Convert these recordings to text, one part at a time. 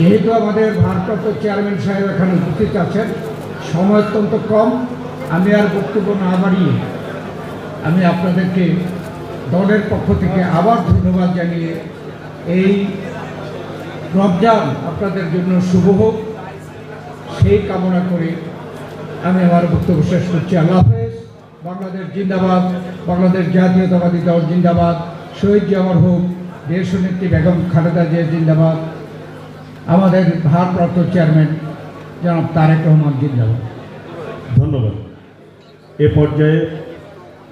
যেহেতু আমাদের ভারপ্রাপ্ত চেয়ারম্যান সাহেব এখানে উপস্থিত আছেন, সময় অত্যন্ত কম, আমি আর বক্তব্য না বাড়িয়ে আমি আপনাদেরকে দলের পক্ষ থেকে আবার ধন্যবাদ জানিয়ে এই রমজান আপনাদের জন্য শুভ হোক, সেই কামনা করে আমি আমার বক্তব্য শেষ করছি। আল্লাহ হাফেজ, বাংলাদেশ জিন্দাবাদ, বাংলাদেশ জাতীয়তাবাদী দল জিন্দাবাদ, শহীদ জামার হোক দেশনেত্রী বেগম খালেদা জিয়া জিন্দাবাদ। আমাদের ভারপ্রাপ্ত চেয়ারম্যান জনাব তারেক রহমান জিন্দাবাদ। ধন্যবাদ। এ পর্যায়ে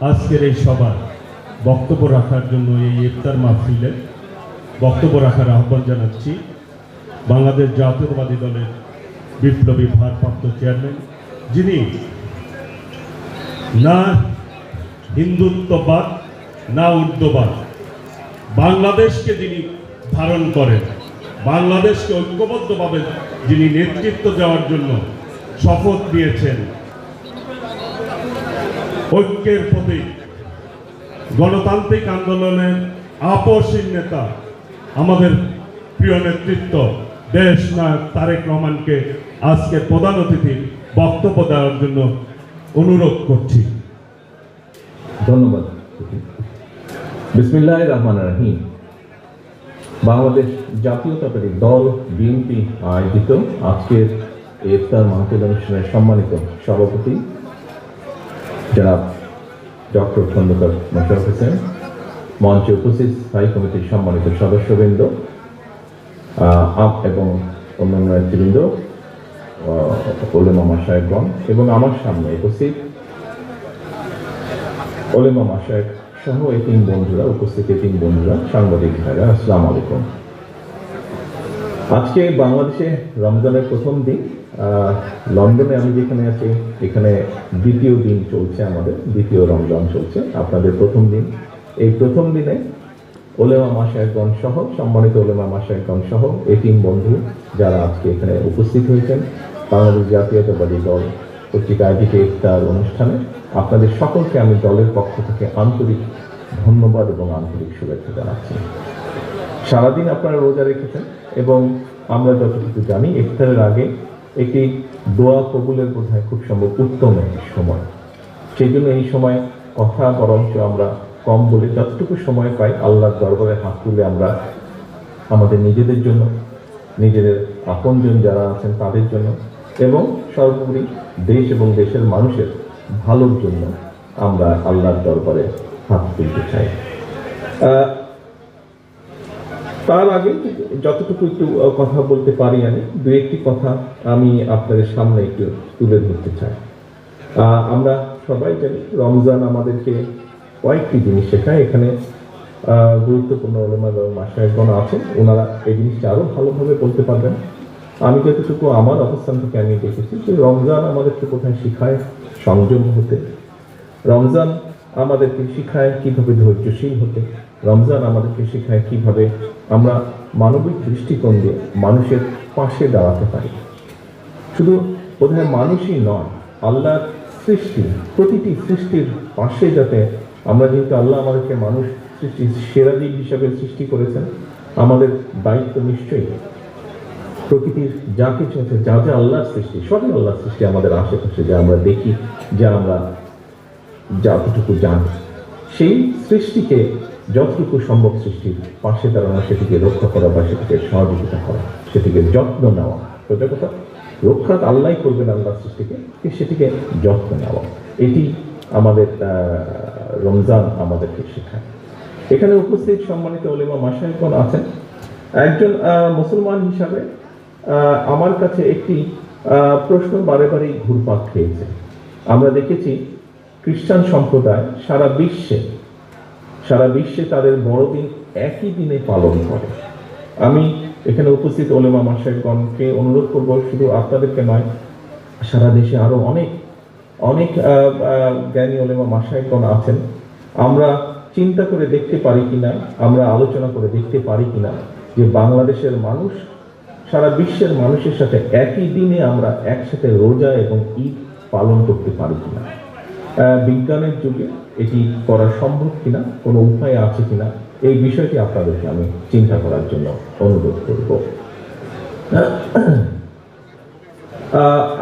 আজকের এই সভা বক্তব্য রাখার জন্য এই ইফতার মাহফিলে বক্তব্য রাখার আহ্বান জানাচ্ছি। বাংলাদেশ জাতীয়তাবাদী দলের বিপ্লবী ভারপ্রাপ্ত চেয়ারম্যান, যিনি না হিন্দুত্ববাদ, না উর্দুবাদ বাংলাদেশকে যিনি ধারণ করেন বাংলাদেশকে ঐক্যবদ্ধভাবে যিনি নেতৃত্ব দেওয়ার জন্য শপথ নিয়েছেন, ঐক্যের প্রতীক গণতান্ত্রিক আন্দোলনের আপসীন নেতা, আমাদের প্রিয় নেতৃত্ব, দেশ নায়ক তারেক রহমানকে আজকে প্রধান অতিথির বক্তব্য দেওয়ার জন্য অনুরোধ করছি। ধন্যবাদ। বিসমিল্লাহ রহমান রাহিম। বাংলাদেশ জাতীয়তাবাদী দল বিএনপি আয়োজিত আজকের ইফতার মাহফিল অনুষ্ঠানের সম্মানিত সভাপতি জনাব ডক্টর খন্দকার মোশারফ হোসেন। মঞ্চে উপস্থিত স্থায়ী কমিটির সম্মানিত সদস্যবৃন্দ আপ এবং অন্যান্য নেতৃবৃন্দ আহ, ওলেমা সাহেবগণ এবং আমার সামনে উপস্থিত ওলেমা মাসায় সহ এই তিন বন্ধুরা উপস্থিত তিন বন্ধুরা সাংবাদিক ভাইরা, আসসালাম আলাইকুম। আজকে বাংলাদেশে রমজানের প্রথম দিন লন্ডনে আমি যেখানে আছি, এখানে দ্বিতীয় দিন চলছে আমাদের, দ্বিতীয় রমজান চলছে, আপনাদের প্রথম দিন। এই প্রথম দিনে ওলেমা মাসায়গণ সহ, সম্মানিত ওলেমা মাসায়গণ সহ, এই তিন বন্ধু যারা আজকে এখানে উপস্থিত হয়েছেন, বাংলাদেশ জাতীয়তাবাদী দল কর্তৃক আয়োজিত ইফতার অনুষ্ঠানে আপনাদের সকলকে আমি দলের পক্ষ থেকে আন্তরিক ধন্যবাদ এবং আন্তরিক শুভেচ্ছা জানাচ্ছি। সারাদিন আপনারা রোজা রেখেছেন এবং আমরা যতটুকু জানি, ইফতারের আগে একটি দোয়া কবুলের বোধ হয় খুব সম্ভব উত্তম একটি সময়। সেই জন্য এই সময় কথা বরঞ্চ আমরা কম বলে যতটুকু সময় পাই আল্লাহর দরবারে হাত তুলে আমরা আমাদের নিজেদের জন্য, নিজেদের আপনজন যারা আছেন তাদের জন্য এবং সর্বোপরি দেশ এবং দেশের মানুষের ভালোর জন্য আমরা আল্লাহর দরবারে হাত তুলতে চাই। তার আগে যতটুকু একটু কথা বলতে পারি আমি, দু একটি কথা আমি আপনাদের সামনে একটু তুলে ধরতে চাই। আমরা সবাই জানি রমজান আমাদেরকে কয়েকটি জিনিস শেখায়। এখানে গুরুত্বপূর্ণ এবং মাসায়গণ আছেন। ওনারা এই জিনিসটা আরও ভালোভাবে বলতে পারবেন। আমি যতটুকু আমার অবস্থান থেকে আমি দেখেছি যে রমজান আমাদেরকে কোথায় শেখায় সংযম হতে। রমজান আমাদেরকে শেখায় কীভাবে ধৈর্যশীল হতে। রমজান আমাদেরকে শেখায় কীভাবে আমরা মানবিক দৃষ্টিকোণ দিয়ে মানুষের পাশে দাঁড়াতে পারি। শুধু বোধহয় মানুষই নয়, আল্লাহর সৃষ্টি, প্রতিটি সৃষ্টির পাশে যাতে আমরা যেহেতু আল্লাহ আমাদেরকে মানুষ সৃষ্টির সেরা দিক হিসাবে সৃষ্টি করেছেন, আমাদের দায়িত্ব নিশ্চয়ই। প্রকৃতির যা কিছু আছে, যা যা আল্লাহর সৃষ্টি, সবই আল্লাহর সৃষ্টি আমাদের আশেপাশে যা আমরা দেখি, যা আমরা যতটুকু জানি। সেই সৃষ্টিকে যতটুকু সম্ভব সৃষ্টির পাশে দাঁড়ানো, সেটিকে রক্ষা করা বা সেটিকে সহযোগিতা করা, সেটিকে যত্ন নেওয়া। সোজা কথা রক্ষা আল্লাহ করবেন আল্লাহ সৃষ্টিকে সেটিকে যত্ন নেওয়া। এটি আমাদের রমজান আমাদেরকে শেখায়। এখানে উপস্থিত সম্মানিত অলিমা মাসায়কন আছেন। একজন মুসলমান হিসাবে আমার কাছে একটি প্রশ্ন বারে বারেই ঘুরপাক খেয়েছে। আমরা দেখেছি খ্রিস্টান সম্প্রদায় সারা বিশ্বে সারা বিশ্বে তাদের বড়দিন একই দিনে পালন করে। আমি এখানে উপস্থিত ওলেমা মাসাইগণকে অনুরোধ করব, শুধু আপনাদেরকে নয়, সারা দেশে আরও অনেক অনেক জ্ঞানী ওলেমা মাসাইগণ আছেন। আমরা চিন্তা করে দেখতে পারি কিনা, আমরা আলোচনা করে দেখতে পারি কিনা যে বাংলাদেশের মানুষ সারা বিশ্বের মানুষের সাথে একই দিনে আমরা একসাথে রোজা এবং ঈদ পালন করতে পারি কিনা? বিজ্ঞানের যুগে এটি করা সম্ভব কিনা? কোনো উপায় আছে কিনা? এই বিষয়টি আপনাদেরকে আমি চিন্তা করার জন্য অনুরোধ করব।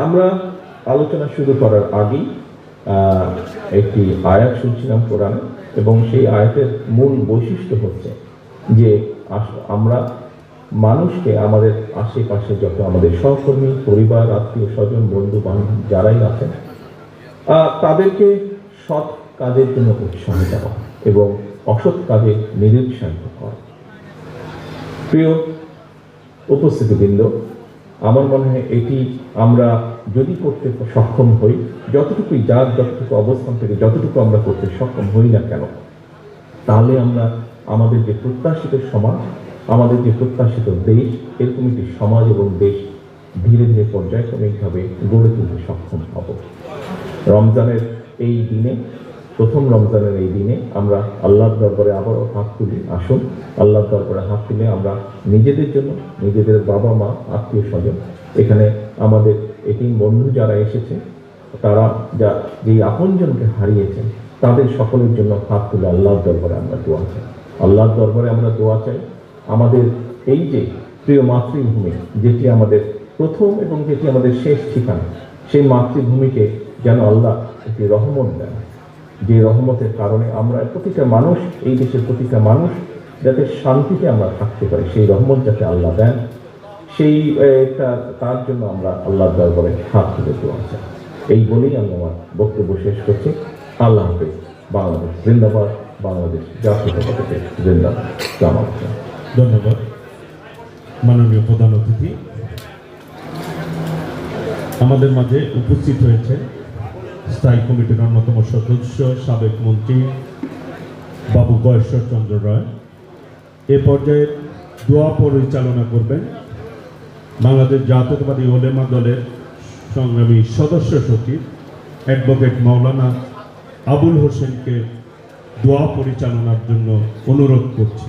আমরা আলোচনা শুরু করার আগেই একটি আয়াত শুনছিলাম কোরআনে এবং সেই আয়াতের মূল বৈশিষ্ট্য হচ্ছে যে আমরা মানুষকে আমাদের আশেপাশে যত আমাদের সহকর্মী, পরিবার, আত্মীয় স্বজন, বন্ধু বান্ধব যারাই আছেন তাদেরকে সৎ কাজের জন্য উৎসাহ দেওয়া এবং অসৎ কাজে নিরুৎসাহিত করা। প্রিয় উপস্থিতিবৃন্দ, আমার মনে হয় এটি আমরা যদি করতে সক্ষম হই, যতটুকুই যার যতটুকু অবস্থান থেকে যতটুকু আমরা করতে সক্ষম হই না কেন, তাহলে আমরা আমাদের যে প্রত্যাশিত সমাজ আমাদের যে প্রত্যাশিত দেশ, এরকম একটি সমাজ এবং দেশ ধীরে ধীরে পর্যায়ক্রমিকভাবে গড়ে তুলতে সক্ষম হব। রমজানের এই দিনে, প্রথম রমজানের এই দিনে আমরা আল্লাহর দরবারে আবারও হাত তুলি, আসুন। আল্লাহর দরবারে হাত তুলে আমরা নিজেদের জন্য, নিজেদের বাবা মা, আত্মীয় স্বজন, এখানে আমাদের এটিম বন্ধু যারা এসেছে, তারা যা, যেই আপনজনকে হারিয়েছেন, তাদের সকলের জন্য হাত তুলে আল্লাহর দরবারে আমরা দোয়া চাই। আল্লাহর দরবারে আমরা দোয়া চাই আমাদের এই যে প্রিয় মাতৃভূমি, যেটি আমাদের প্রথম এবং যেটি আমাদের শেষ ঠিকানা, সেই মাতৃভূমিকে যেন আল্লাহ একটি রহমত দেন। যে রহমতের কারণে আমরা প্রতিটা মানুষ, এই দেশের প্রতিটা মানুষ যাতে শান্তিতে আমরা থাকতে পারি, সেই রহমত যাতে আল্লাহ দেন, সেই তার জন্য আমরা আল্লাহ দরবারে হাত তুলে দোয়া চাই। এই বলেই আমি আমার বক্তব্য শেষ করছি। আল্লাহ হাফেজ। বাংলাদেশ জিন্দাবাদ। বাংলাদেশ জাতীয়তাবাদী জিন্দাবাদ। ধন্যবাদ। মাননীয় প্রধান অতিথি, আমাদের মাঝে উপস্থিত হয়েছে স্থায়ী কমিটির অন্যতম সদস্য, সাবেক মন্ত্রী বাবু গয়েশ্বর চন্দ্র রায়। এ পর্যায়ে দোয়া পরিচালনা করবেন বাংলাদেশ জাতীয়তাবাদী ওলেমা দলের সংগ্রামী সদস্য সচিব অ্যাডভোকেট মাওলানা আবুল হোসেনকে দোয়া পরিচালনার জন্য অনুরোধ করছি।